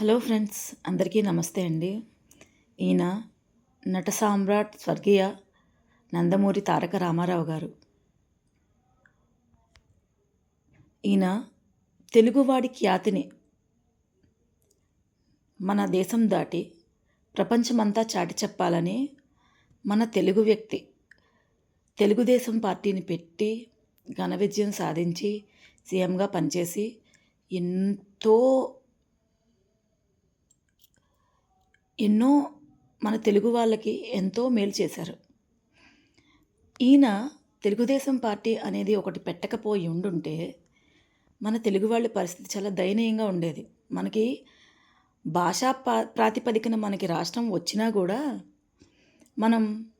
Hello friends అందరికీ నమస్తే అండి. ఈయన నట సామ్రాట్ స్వర్గీయ నందమూరి తారక రామారావు గారు. ఈయన తెలుగువాడి ఖ్యాతిని మన దేశం దాటి ప్రపంచమంతా చాటి చెప్పాలని మన తెలుగు వ్యక్తి తెలుగుదేశం పార్టీని పెట్టి ఘన విజయం సాధించి సీఎంగా పనిచేసి ఎంతో ఎన్నో మన తెలుగు వాళ్ళకి ఎంతో మేలు చేశారు. ఈయన తెలుగుదేశం పార్టీ అనేది ఒకటి పెట్టకపోయి ఉండుంటే మన తెలుగు వాళ్ళ పరిస్థితి చాలా దయనీయంగా ఉండేది. మనకి భాషా పా ప్రాతిపదికన మనకి రాష్ట్రం వచ్చినా కూడా మనం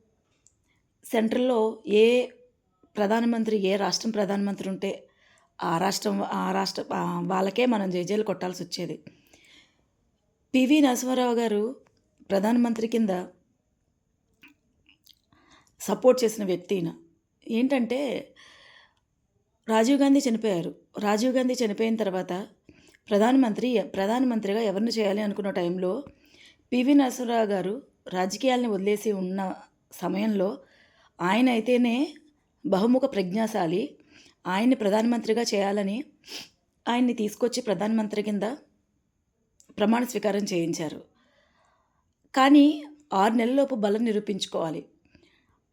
సెంట్రల్లో ఏ ప్రధానమంత్రి ఏ రాష్ట్రం ప్రధానమంత్రి ఉంటే ఆ రాష్ట్రం ఆ రాష్ట్ర వాళ్ళకే మనం జేజేలు కొట్టాల్సి వచ్చేది. పివి నరసింహారావు గారు ప్రధానమంత్రి కింద సపోర్ట్ చేసిన వ్యక్తి ఏంటంటే రాజీవ్ గాంధీ చనిపోయారు. రాజీవ్ గాంధీ చనిపోయిన తర్వాత ప్రధానమంత్రి ప్రధానమంత్రిగా ఎవరిని చేయాలి అనుకున్న టైంలో పివి నరసింహరావు గారు రాజకీయాలను వదిలేసి ఉన్న సమయంలో ఆయన అయితేనే బహుముఖ ప్రజ్ఞాశాలి. ఆయన్ని ప్రధానమంత్రిగా చేయాలని ఆయన్ని తీసుకొచ్చి ప్రధానమంత్రి కింద ప్రమాణ స్వీకారం చేయించారు. కానీ ఆరు నెలలలోపు బలం నిరూపించుకోవాలి.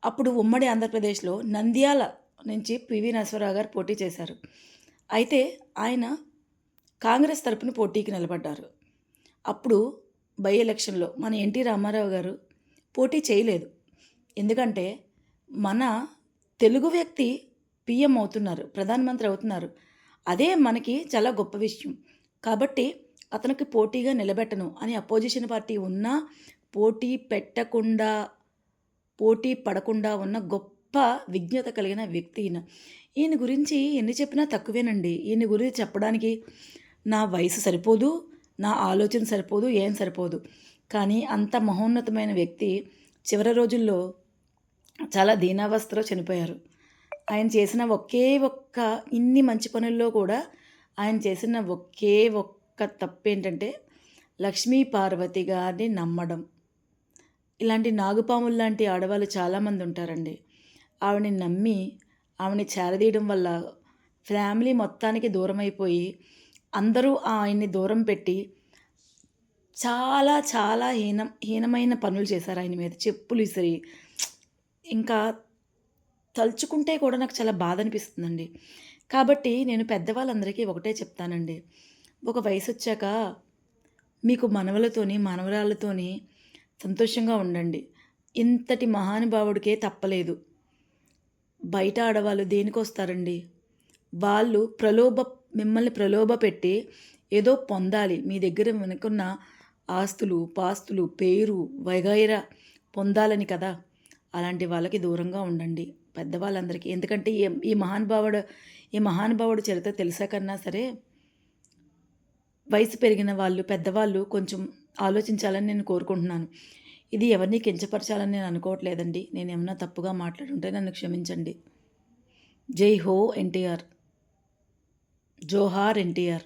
అప్పుడు ఉమ్మడి ఆంధ్రప్రదేశ్లో నంద్యాల నుంచి పివి నరసరావు గారు పోటీ చేశారు. అయితే ఆయన కాంగ్రెస్ తరపున పోటీకి నిలబడ్డారు. అప్పుడు బై ఎలక్షన్లో మన ఎన్టీ రామారావు గారు పోటీ చేయలేదు. ఎందుకంటే మన తెలుగు వ్యక్తి పిఎం అవుతున్నారు ప్రధానమంత్రి అవుతున్నారు. అదే మనకి చాలా గొప్ప విషయం. కాబట్టి అతనికి పోటీగా నిలబెట్టను అని అపోజిషన్ పార్టీ ఉన్నా పోటీ పెట్టకుండా పోటీ పడకుండా ఉన్న గొప్ప విజ్ఞత కలిగిన వ్యక్తి ఈయన. ఈయన గురించి ఎన్ని చెప్పినా తక్కువేనండి. ఈయన గురించి చెప్పడానికి నా వయసు సరిపోదు నా ఆలోచన సరిపోదు ఏం సరిపోదు. కానీ అంత మహోన్నతమైన వ్యక్తి చివరి రోజుల్లో చాలా దీనావస్థలో చనిపోయారు. ఆయన చేసిన ఒకే ఒక్క ఇన్ని మంచి పనుల్లో కూడా ఆయన చేసిన ఒకే ఒక్క తప్పు ఏంటంటే లక్ష్మీ పార్వతి గారిని నమ్మడం. ఇలాంటి నాగుపాములు లాంటి ఆడవాళ్ళు చాలామంది ఉంటారండి. ఆవిడని నమ్మి ఆవిడని చేరదీయడం వల్ల ఫ్యామిలీ మొత్తానికి దూరం అయిపోయి అందరూ ఆయన్ని దూరం పెట్టి చాలా చాలా హీనం హీనమైన పనులు చేశారు ఆయన మీద. చెప్పులు ఇసిరి ఇంకా తలుచుకుంటే కూడా నాకు చాలా బాధ అనిపిస్తుందండి. కాబట్టి నేను పెద్దవాళ్ళందరికీ ఒకటే చెప్తానండి. ఒక వయసు వచ్చాక మీకు మనవలతోని మనవరాళ్ళతోని సంతోషంగా ఉండండి. ఇంతటి మహానుభావుడికే తప్పలేదు. బయట ఆడవాళ్ళు దేనికి వస్తారండి వాళ్ళు ప్రలోభ మిమ్మల్ని ప్రలోభ పెట్టి ఏదో పొందాలి. మీ దగ్గర వెనుకున్న ఆస్తులు పాస్తులు పేరు వగైరా పొందాలని కదా. అలాంటి వాళ్ళకి దూరంగా ఉండండి. పెద్దవాళ్ళందరికీ. ఎందుకంటే ఈ ఈ మహానుభావుడు ఈ మహానుభావుడు చరిత్ర తెలిసాకన్నా సరే వయసు పెరిగిన వాళ్ళు పెద్దవాళ్ళు కొంచెం ఆలోచించాలని నేను కోరుకుంటున్నాను. ఇది ఎవరిని కించపరచాలని నేను అనుకోవట్లేదండి. నేను ఏమన్నా తప్పుగా మాట్లాడుంటే నన్ను క్షమించండి. జై హో ఎన్టీఆర్. జోహార్ ఎన్టీఆర్.